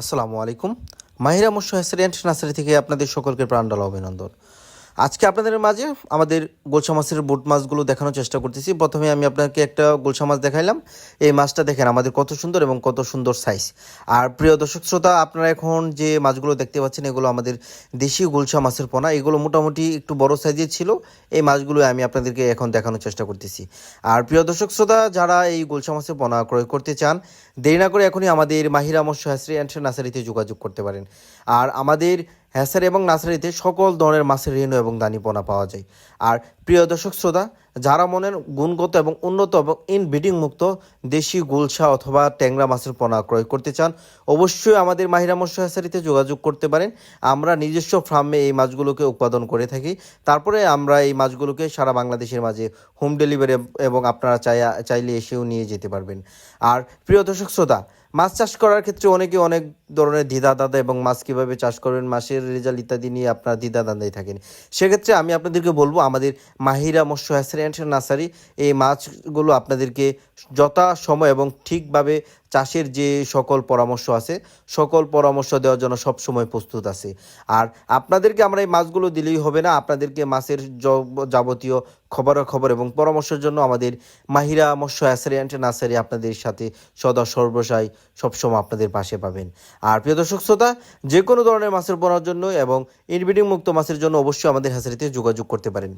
আসসালামু আলাইকুম। মাহিরা মুসু হ্যাসারিয়ান্ট নার্সারি থেকে আপনাদের সকলকে প্রাণডাল অভিনন্দন। আজকে আপনাদের মাঝে আমাদের গোলসা মাছের বুট মাছগুলো দেখানোর চেষ্টা করতেছি। প্রথমে আমি আপনাকে একটা গোলসা মাছ দেখাইলাম। এই মাছটা দেখেন আমাদের কত সুন্দর এবং কত সুন্দর সাইজ আর প্রিয় দর্শক শ্রোতা, আপনারা এখন যে মাছগুলো দেখতে পাচ্ছেন, এগুলো আমাদের দেশি গোলসা মাছের পোনা। এগুলো মোটামুটি একটু বড় সাইজের ছিল। এই মাছগুলো আমি আপনাদেরকে এখন দেখানোর চেষ্টা করতেছি। আর প্রিয় দর্শক শ্রোতা, যারা এই গোলসা মাছের পোনা ক্রয় করতে চান, দেরি না করে এখনই আমাদের মাহিরা মৎস্য অ্যান্ড নার্সারিতে যোগাযোগ করতে পারেন। আর আমাদের হ্যাসারি এবং নার্সারিতে সকল ধরনের মাছের রেণু এবং দানি পোনা পাওয়া যায়। আর প্রিয় দর্শক শ্রোতা, যারা মনের গুণগত এবং উন্নত এবং ইন ব্রিডিং মুক্ত দেশি গুলশা অথবা ট্যাংরা মাছের পোনা ক্রয় করতে চান, অবশ্যই আমাদের মাহিরা মৎস্য হ্যাসারিতে যোগাযোগ করতে পারেন। আমরা নিজস্ব ফার্মে এই মাছগুলোকে উৎপাদন করে থাকি। তারপরে আমরা এই মাছগুলোকে সারা বাংলাদেশের মাঝে হোম ডেলিভারি এবং আপনারা চাই চাইলে এসেও নিয়ে যেতে পারবেন। আর প্রিয় দর্শক শ্রোতা মাছ চাষ করার ক্ষেত্রে অনেকে অনেক ধরনের দ্বিধা দাদা এবং মাছ কীভাবে চাষ করবেন মাসের রেজাল্ট ইত্যাদি নিয়ে আপনারা দ্বিধা দান্দাই থাকেন। সেক্ষেত্রে আমি আপনাদেরকে বলব, আমাদের মাহিরা মৎস্য হ্যাসারি অ্যান্ড নার্সারি, এই মাছগুলো আপনাদেরকে যথা সময় এবং ঠিকভাবে চাষের যে সকল পরামর্শ আছে, সকল পরামর্শ দেওয়ার জন্য সব সময় প্রস্তুত আছে। আর আপনাদেরকে আমরা এই মাছগুলো দিলেই হবে না, আপনাদেরকে মাছের যাবতীয় খবরাখবর এবং পরামর্শের জন্য আমাদের মাহিরা মৎস্য হ্যাসারি অ্যান্ড নার্সারি আপনাদের সাথে সদা সর্বসাই সবসময় আপনাদের পাশে পাবেন। আর প্রিয় দর্শক শ্রোতা, যে কোনো ধরনের মাছের পোনার জন্য এবং ইনব্রিডিং মুক্ত মাছের জন্য অবশ্যই আমাদের হ্যাসারিতে যোগাযোগ করতে পারেন।